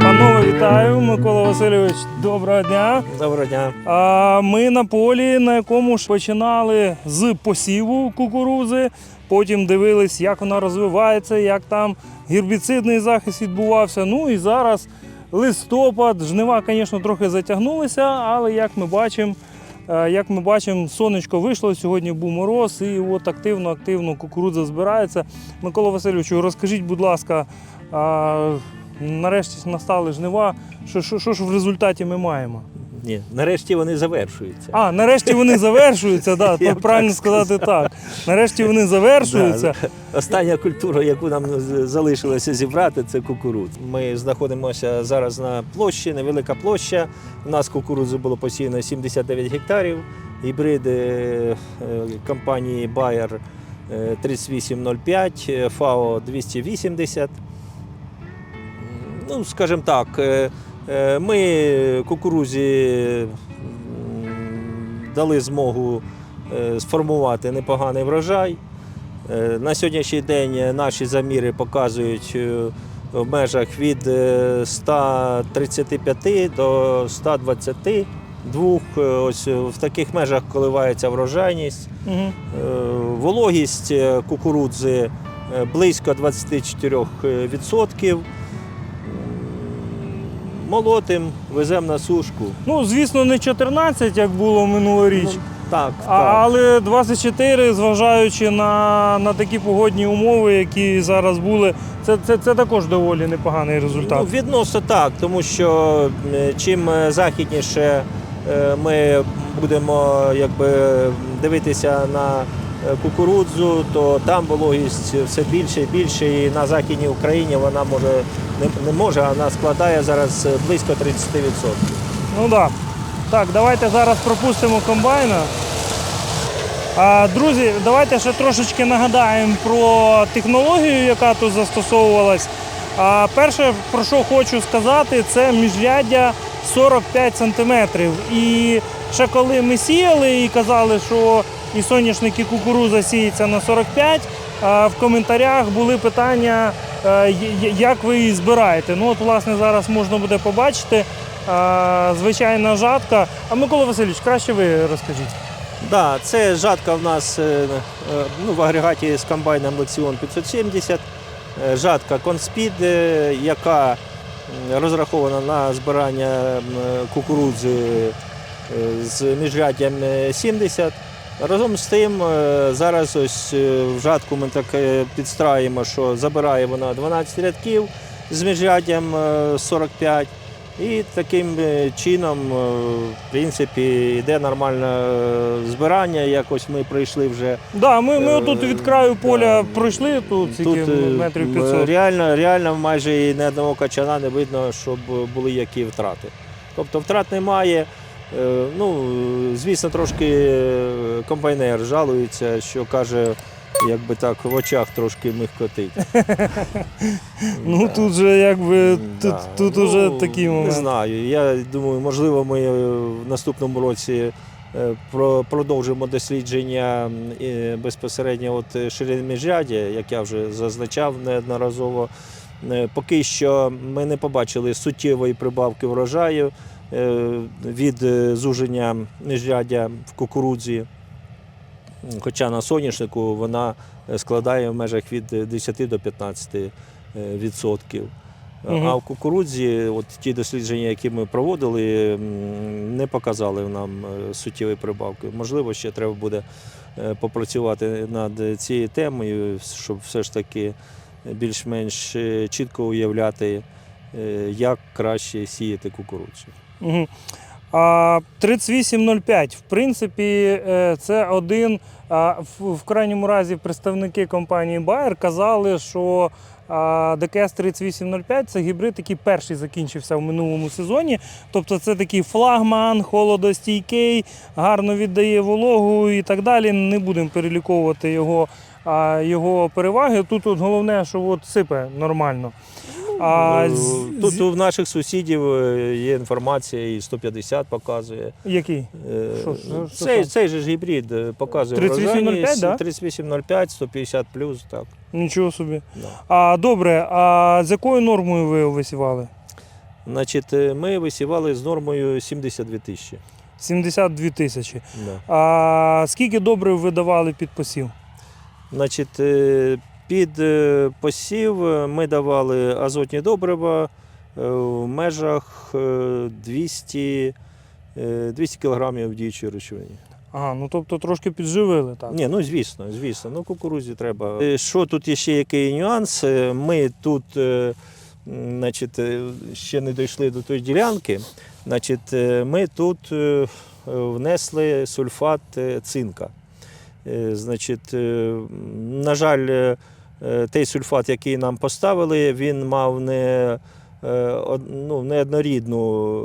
Панове, вітаю, Микола Васильович, доброго дня. Доброго дня. А, Ми на полі, на якому ж починали з посіву кукурудзи, потім дивились, як вона розвивається, як там гербіцидний захист відбувався. Ну і зараз листопад, жнива, звісно, трохи затягнулися, але як ми бачимо, е, як ми бачимо, сонечко вийшло, сьогодні був мороз, і от активно-активно кукурудза збирається. Микола Васильовичу, розкажіть, будь ласка, нарешті настали жнива. Що, що, що ж в результаті ми маємо? Ні, нарешті вони завершуються. А, нарешті вони завершуються, да, то правильно так сказати так. Нарешті вони завершуються. Остання культура, яку нам залишилося зібрати, це кукурудз. Ми знаходимося зараз на площі, невелика площа. У нас кукурудзи було посіяно 79 гектарів. Гібриди е, компанії Bayer е, 3805, е, FAO 280. Ну, скажімо так, е, ми кукурузі дали змогу е, сформувати непоганий врожай. Е, На сьогоднішній день наші заміри показують е, в межах від е, 135 до 122. Е, Ось в таких межах коливається врожайність. Угу. Е, Вологість е, кукурудзи е, близько 24%. Молотим, веземо на сушку. Ну, звісно, не 14, як було минулоріч, Так, а, так. але 24, зважаючи на, на такі погодні умови, які зараз були, це, це, це також доволі непоганий результат. Ну, відносно так, тому що е, чим е, західніше е, ми будемо якби, дивитися на кукурудзу, то там вологість все більше і більше. І на Західній Україні вона може не, не може, вона складає зараз е, близько 30%. Ну так. Так, давайте зараз пропустимо комбайна. А, друзі, давайте ще трошечки нагадаємо про технологію, яка тут застосовувалась. А, перше, про що хочу сказати, це міжряддя 45 см. І ще коли ми сіяли і казали, що і соняшник, і кукуруза сіється на 45, а, в коментарях були питання, е, як ви її збираєте. Ну от, власне, зараз можна буде побачити. Звичайна жатка. А Микола Васильович, краще ви розкажіть. Да, це жатка в нас е, е, ну, в агрегаті з комбайном Lexion 570. Е, Жатка е, яка розрахована на збирання кукурудзи е, з міжряддям е, 70. Разом з тим, е, зараз ось е, в жатку ми так е, підстраємо, що забирає вона 12 рядків з міжряддям е, 45. І таким чином, в принципі, йде нормальне збирання. Якось ми прийшли вже. Да, ми, ми отут від краю поля да. пройшли, тут е, метрів 500. Реально, реально майже і ні одного качана не видно, щоб були які втрати. Тобто втрат немає. Ну, звісно, трошки е, комбайнер жалується, що каже, якби так в очах трошки михкотить. Ну тут же якби тут, тут Ну, уже такі моменти. Не знаю. Я думаю, можливо, ми е, в наступному році е, про- продовжимо дослідження безпосередньо от ширини міжряддя, як я вже зазначав неодноразово. Поки що ми не побачили суттєвої прибавки врожаю від е, зуження міжряддя в кукурудзі. Хоча на соняшнику вона е, складає в межах від е, 10 до 15 е, відсотків. Мгм. А в кукурудзі, от ті дослідження, які ми проводили, не показали нам е, суттєвої прибавки. Можливо, ще треба буде е, попрацювати над цією темою, щоб все ж таки більш-менш е, чітко уявляти, е, як краще сіяти кукурудзу. Угу. 3805, в принципі, е, це один. В крайньому разі представники компанії Bayer казали, що ДКС 3805 це гібрид, який перший закінчився в минулому сезоні. Тобто це такий флагман, холодостійкий, гарно віддає вологу і так далі. Не будемо переліковувати його, його переваги. Тут от головне, що от сипе нормально. А е, з- тут у наших сусідів е, є інформація, і 150 показує. Який? Е, Що що- що цей, цей же ж гібрид е, показує 3805, врожайність, да? 3805, 150 плюс, так. Нічого собі. Да. А добре, а з якою нормою ви висівали? Значить, е, ми висівали з нормою 72 тисячі. 72 тисячі. Да. А скільки добрив ви давали під посів? Значить, е, під е, посів е, ми давали азотні добрива е, в межах е, 200, е, 200 кг діючої речовини. Ага, ну тобто трошки підживили, так? Ні, ну звісно, звісно. Ну, кукурузі треба. Що тут є ще який нюанс? Ми тут значить, ще не дійшли до тої ділянки. Значить, ми тут внесли сульфат цинка. Значить, на жаль, той сульфат, який нам поставили, він мав не, е, ну, неоднорідну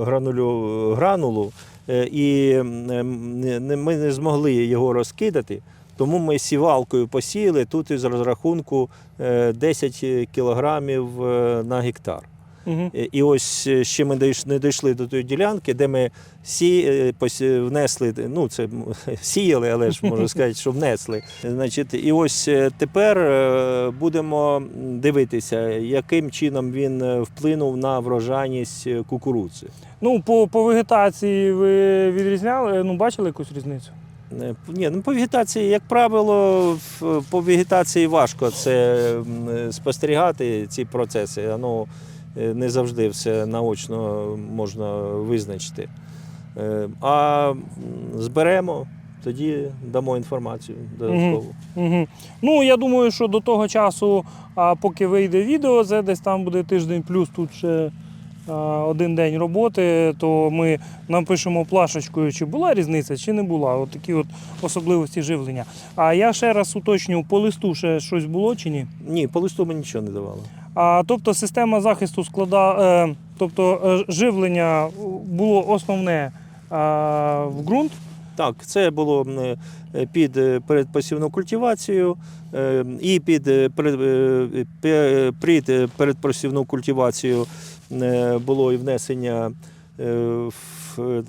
гранулю, гранулу, е, і ми не змогли його розкидати. Тому ми сівалкою посіяли тут із розрахунку е, 10 кілограмів е, на гектар. Угу. Е, І ось е, ще ми не дійшли до тої ділянки, де ми сі, е, посі- внесли, ну це сіяли, але ж можна сказати, що внесли. Значить, і ось е, тепер е, будемо дивитися, яким чином він е, вплинув на врожайність е, кукурудзи. Ну, по, по вегетації ви відрізняли, ну, бачили якусь різницю? Е, Ні, ну по вегетації, як правило, по вегетації важко це спостерігати ці процеси. Е, не завжди все наочно можна визначити. Е, А зберемо, тоді дамо інформацію додаткову. Угу. Ну, я думаю, що до того часу, а поки вийде відео, це десь там буде тиждень плюс тут ще один день роботи, то ми напишемо плашечкою, чи була різниця, чи не була. От такі от особливості живлення. А я ще раз уточню, по листу ще щось було чи ні? Ні, по листу ми нічого не давали. А тобто система захисту склада, е, тобто е, живлення було основне а, в ґрунт. Так, це було е, під е, передпосівну культивацію е, і під е, перед- е, пе- під е, передпосівну культивацію е, було і внесення е, е,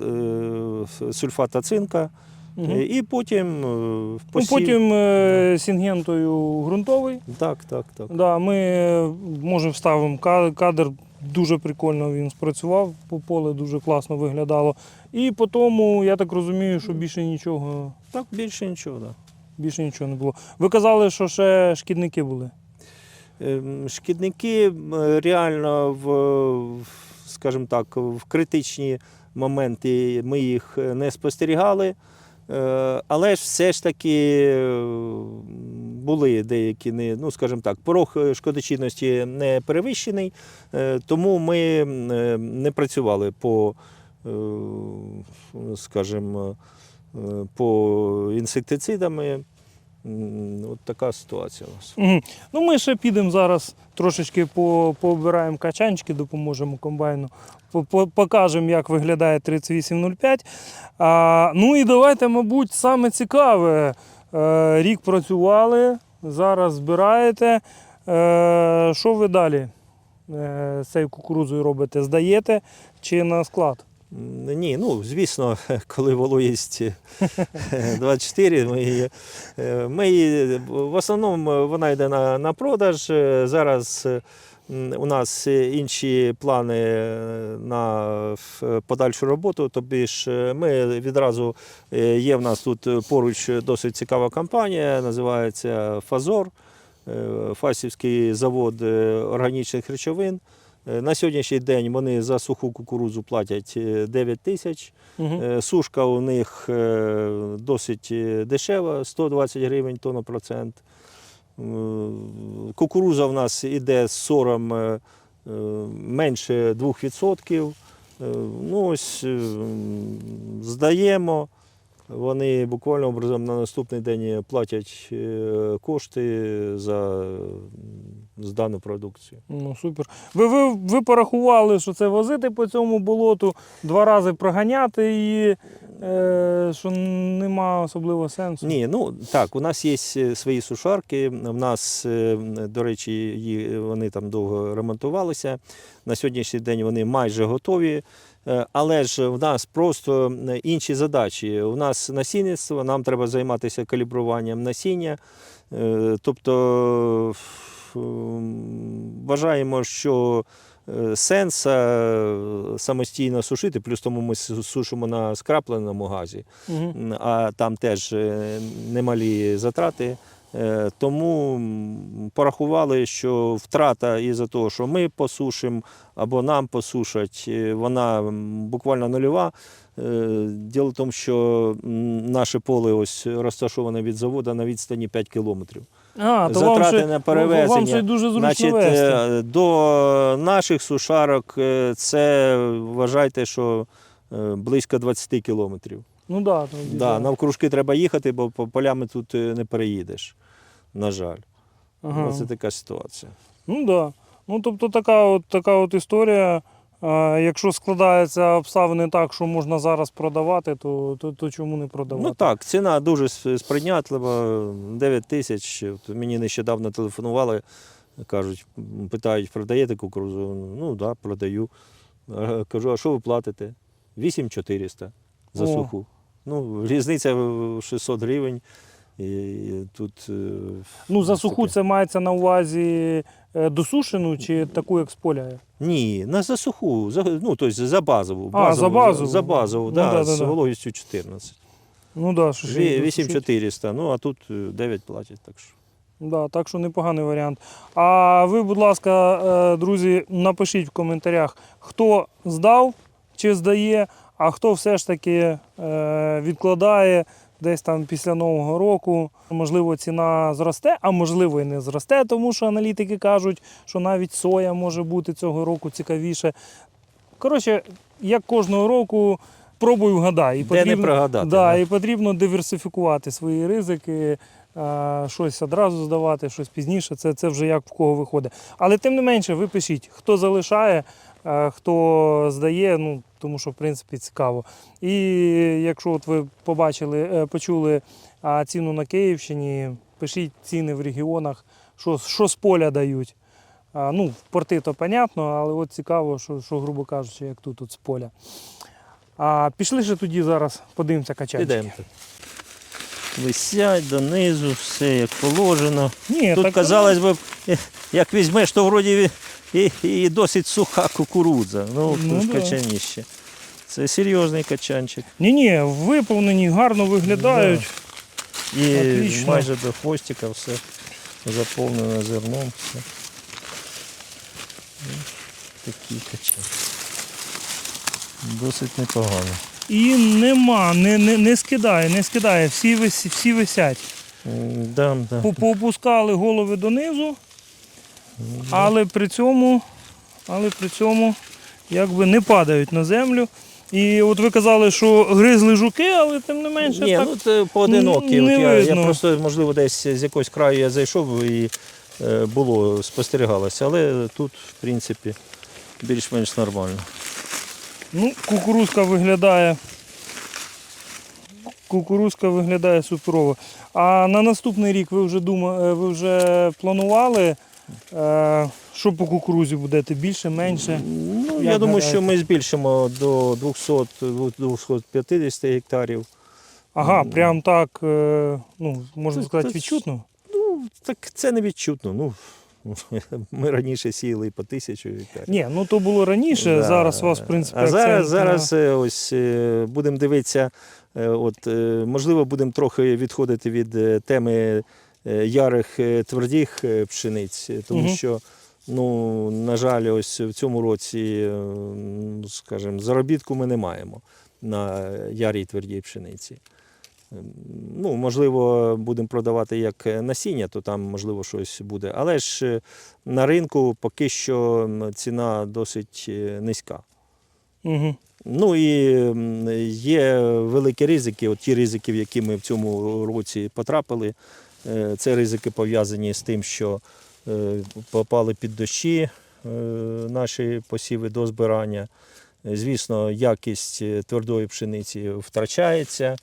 сульфата цинка, е, і потім е, Ну, посів. потім е, сінгентою ґрунтовий. Так, так, так. Да, ми е, може вставимо кадр. Дуже прикольно він спрацював, по поле дуже класно виглядало. І по тому, я так розумію, що більше нічого, Так, більше нічого. Да. більше нічого не було. Ви казали, що ще шкідники були. Ем, Шкідники реально в, скажімо так, в критичні моменти ми їх е, не спостерігали. Е, Але ж все ж таки е, були деякі, ну скажімо так, порог шкодочинності не перевищений, тому ми не працювали по, скажімо, по інсектицидами. От така ситуація у нас. Угу. Ну, ми ще підемо зараз трошечки по, пообираємо качанчики, допоможемо комбайну, по- по- покажемо, як виглядає 3805. А, ну і давайте, мабуть, саме цікаве. Е, рік працювали, зараз збираєте. Е, що ви далі е, з цією кукурудзою робите? Здаєте чи на склад? Ні, ну звісно, коли вологість е, 24, ми її, е, ми її в основному е, вона йде на, на продаж. Е, Зараз е, у нас е, інші плани е, на подальшу роботу. Тобі ж е, ми відразу е, є в нас тут е, поруч досить цікава компанія, називається Фазор. е, Фасівський завод е, органічних речовин. Е, На сьогоднішній день вони за суху кукурудзу платять е, 9 тисяч. Угу. Е, Сушка у них е, досить е, дешева, 120 гривень тонна процент. Е, Кукуруза в нас іде з сором е, е, менше 2%. Е, Ну, ось е, здаємо. Вони буквально образом на наступний день платять е, кошти за здану продукцію. Ну, супер. Ви, ви, ви порахували, що це возити по цьому болоту, два рази проганяти її, е, що нема особливо сенсу. Ні, ну так, у нас є е, свої сушарки. В нас, е, до речі, вони там довго ремонтувалися. На сьогоднішній день вони майже готові. Е, Але ж в нас просто інші задачі. У нас насінництво, нам треба займатися калібруванням насіння. Е, Тобто вважаємо, що е, сенс самостійно сушити, плюс тому ми сушимо на скрапленому газі Угу. а там теж немалі затрати. Е, Тому порахували, що втрата із-за того, що ми посушимо або нам посушать, е, вона буквально нульова. Е, Діло в тому, що наше поле ось розташоване від заводу на відстані 5 кілометрів. А, то Затрати вам на перевезення. й дуже зручно Значить, вести. до наших сушарок це вважайте, що близько 20 кілометрів. Ну да, Да, навкружки треба їхати, бо по полями тут не переїдеш. На жаль. Ага. Оце така ситуація. Ну да. Ну тобто така от, така от історія. А, якщо складаються обставини так, що можна зараз продавати, то, то, то чому не продавати? Ну так, ціна дуже сприйнятлива. 9 тисяч. Мені нещодавно телефонували, кажуть, питають, продаєте кукурузу? Ну так, да, продаю. Кажу, а що ви платите? 8400 за О. суху. Ну, різниця 600 гривень. І тут е, Ну, за суху таке. це мається на увазі е, досушену чи таку, як з поля? Ні, на за суху, за, ну, тобто за базову. А, за базову. За базову, Ну, да, да, з да. вологістю 14. Ну да, що ще й Ві- досушити. 8400, ну а тут е, 9 платять. Так що. Да, так що непоганий варіант. А ви, будь ласка, е, друзі, напишіть в коментарях, хто здав чи здає, а хто все ж таки е, відкладає десь там після Нового року. Можливо, ціна зросте, а можливо і не зросте, тому що аналітики кажуть, що навіть соя може бути цього року цікавіше. Коротше, як кожного року, пробуй вгадай. І Де не прогадати. Да, і потрібно диверсифікувати свої ризики, щось одразу здавати, щось пізніше. Це, це вже як в кого виходить. Але тим не менше, ви пишіть, хто залишає, хто здає, ну тому що в принципі цікаво. І якщо от ви побачили, е, почули ціну на Київщині, пишіть ціни в регіонах, що, що з поля дають. Ну, в порти то понятно, але от цікаво, що, що грубо кажучи, як тут от з поля. А пішли ще тоді зараз, подивимося качанчики. Ідемо. Висять донизу, все як положено. Ні, Тут, так, казалось би, е, як візьмеш, то вроді і, і досить суха кукурудза. Ну, Ну, ну да. качаніще. Це серйозний качанчик. Ні, ні, виповнені, гарно виглядають. І Отлично. майже до хвостика все заповнено зерном. Все. Ну, Такий качан. Досить непогано. І нема, не, не, не скидає, не скидає, всі, вис, всі висять. Да, да. По- Поопускали голови донизу, але при цьому, але при цьому якби не падають на землю. І от ви казали, що гризли жуки, але тим не менше Ні, так. ну це поодинокі. не От я, я просто, можливо, десь з якогось краю я зайшов і е, було, спостерігалося, але тут, в принципі, більш-менш нормально. Ну, кукурузка виглядає. Кукурузка виглядає суперово. А на наступний рік ви вже дума, е, ви вже планували, що по кукурузі будете більше, менше? Ну, Як я думаю, що ми збільшимо до 200-250 гектарів. Ага, прям так, е, ну, можна Це- сказати, це- відчутно. Ну, так це не відчутно. Ну, ми раніше сіяли і по тисячу гектарів. Ні, ну то було раніше, Да. зараз у вас, в принципі, А зараз, акцент на- зараз е, ось е, будемо дивитися, е, от, е, можливо, будемо трохи відходити від е, теми е, ярих е, твердих е, пшениць, е, тому що, ну, на жаль, ось в цьому році, е, скажімо, заробітку ми не маємо на ярій твердій пшениці. Ем, Ну, можливо, будемо продавати як насіння, то там можливо щось буде. Але ж е, на ринку поки що ціна досить е, низька. Угу. Ну і є великі ризики. От ті ризики, в які ми в цьому році потрапили, е, це ризики пов'язані з тим, що е, попали під дощі е, наші посіви до збирання. Е, Звісно, якість е, твердої пшениці втрачається,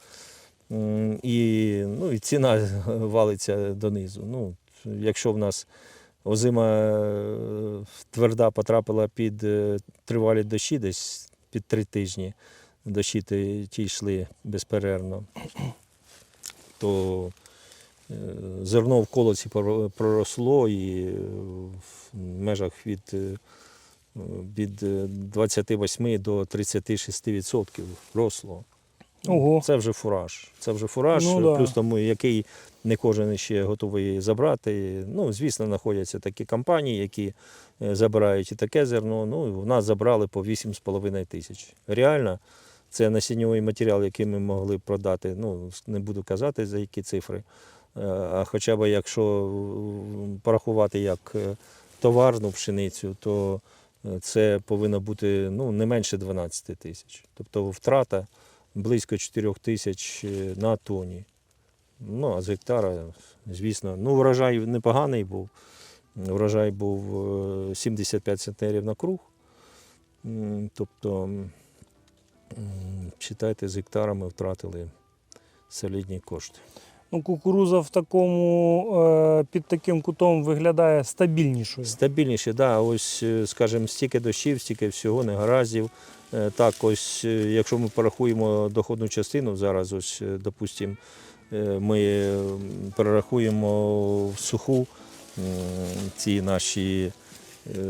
і, ну, і ціна валиться донизу. Ну, якщо в нас озима е, тверда потрапила під е, тривалі дощі, десь під три тижні дощі ті, йшли безперервно, то е, зерно в колоці проросло і е, в межах від, е, від е, 28 до 36% відсотків росло. Ого. Це вже фураж. Це вже фураж, Ну, да. плюс тому, який не кожен ще готовий забрати. Ну, звісно, знаходяться такі компанії, які е, забирають і таке зерно. Ну, у нас забрали по 8,5 тисяч. Реально, це насіннєвий матеріал, який ми могли продати. Ну, не буду казати, за які цифри. Е, А хоча б якщо порахувати як е, товарну пшеницю, то е, це повинно бути ну, не менше 12 тисяч. Тобто втрата близько 4 тисяч е, на тоні. Ну, а з гектара, звісно, ну, врожай непоганий був. Врожай був е, 75 центнерів на круг. Тобто, читайте, з гектара ми втратили солідні кошти. Ну, кукуруза в такому, е, під таким кутом виглядає стабільнішою. Стабільніше, так. Да, ось, е, скажімо, стільки дощів, стільки всього, негараздів. Е, Так, ось, якщо ми порахуємо доходну частину, зараз, ось, допустимо, ми перерахуємо в суху ці наші е,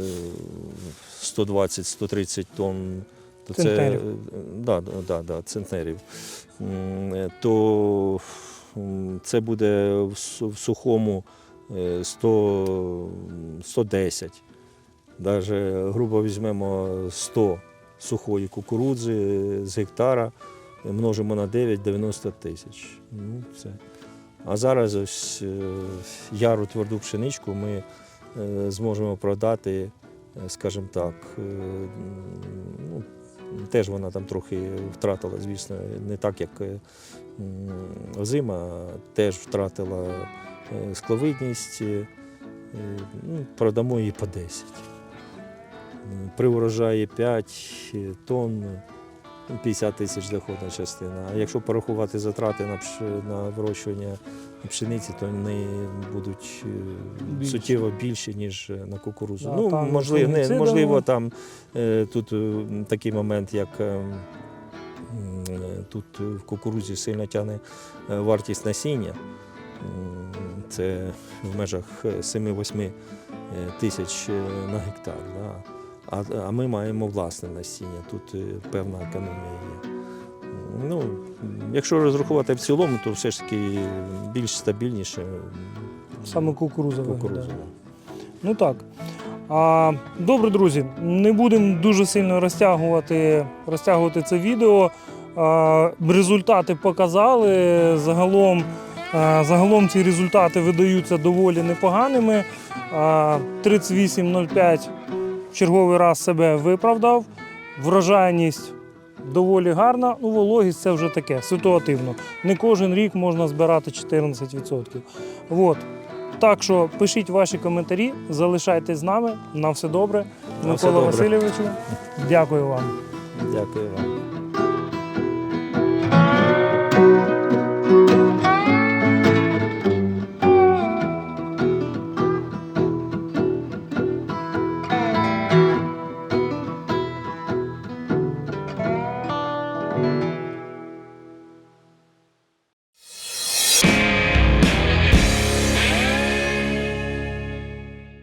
120-130 тонн. То Центнерів. Це, е, да, да, да, центнерів. То це буде в сухому е, 100, 110. Даже, грубо візьмемо 100 сухої кукурудзи з гектара, множимо на 9 90 тисяч. Ну, це. А зараз ось е, яру тверду пшеничку ми е, зможемо продати, е, скажімо так, е, ну, теж вона там трохи втратила, звісно, не так, як е, озима, теж втратила е, скловидність. е, ну, продамо її по 10. М, При урожаї 5 тонн ну, 50 тисяч доходна частина. А якщо порахувати затрати на, на вирощування пшениці, то вони будуть е, Більші. суттєво більші, ніж е, на кукурузу. Да, ну, там можливо, не, можливо, там е, тут е, такий момент, як е, м, е, тут в кукурузі сильно тягне е, вартість насіння. Це в межах е, 7-8 е, тисяч е, на гектар. Да. А, а ми маємо власне насіння. Тут певна економія є. Ну, якщо розрахувати в цілому, то все ж таки більш стабільніше Саме кукуруза виглядає. Ну так. А, добре, друзі, не будемо дуже сильно розтягувати, розтягувати це відео. Результати показали. Загалом, загалом ці результати видаються доволі непоганими. 38,05 черговий раз себе виправдав. Врожайність доволі гарна. Ну, вологість це вже таке, ситуативно. Не кожен рік можна збирати 14%. От. Так що пишіть ваші коментарі, залишайтесь з нами. На все добре. Микола. Васильовичу, дякую вам. Дякую вам.